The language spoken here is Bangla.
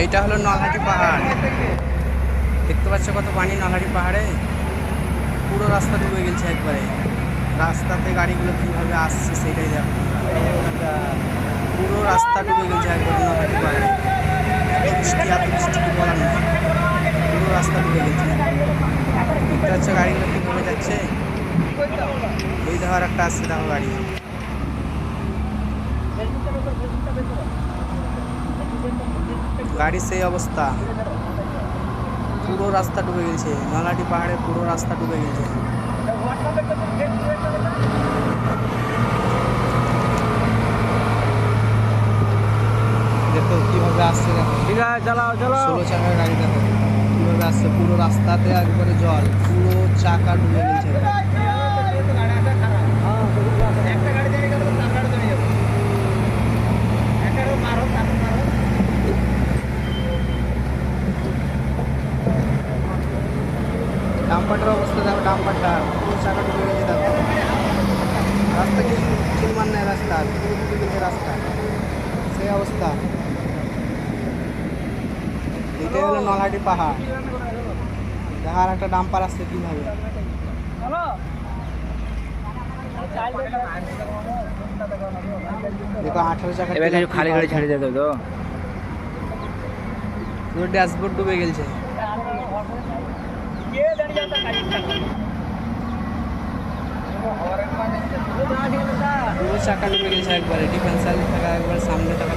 এইটা হলো নলহাটি পাহাড়। দেখতে পাচ্ছ কত পানি নলহাটি পাহাড়ে? পুরো রাস্তা ডুবে গেছে একবারে। রাস্তাতে গাড়িগুলো কীভাবে আসছে সেটাই দেখো। পুরো রাস্তা ডুবে গেছে একবারে নলহাটি পাহাড়ে। বৃষ্টি, এত বৃষ্টি বলার নেই পুরো রাস্তা ডুবে গেছে দেখতে পাচ্ছ গাড়িগুলো কীভাবে যাচ্ছে? এই ধর একটা আসছে, দেখো গাড়ি। গাড়ির সেই অবস্থা। পুরো রাস্তা ডুবে গেছে। নলাটি পাহাড়ে পুরো রাস্তা ডুবে গেছে। দেখো কীভাবে আসছে দেখো। ঠিক আছে চালাও চালাও। ষোলো চাকার গাড়ি দেখো। কীভাবে আসছে। পুরো রাস্তাতে একবারে জল। পুরো চাকা ডুবে গেছে। ডাম্পারটার অবস্থা দেখো ডাম্পারটা পুরো চাকা ডুবে গেছে দেখো। রাস্তা কিছু চিনমান নাই রাস্তা? পুরো ডুবে গেছে রাস্তা। সেই অবস্থা। এটাই হলো নলহাটি পাহাড়। দেখার একটা ডাম্পার আসছে কীভাবে। এবার কিছু খালি গাড়ি ছেড়ে যেত তো। পুরো ড্যাশবোর্ড ডুবে গেছে পুরো চাকা ডুবে গেছে একবারে ডিফেন্সাল থাকা একবার সামনে থাকা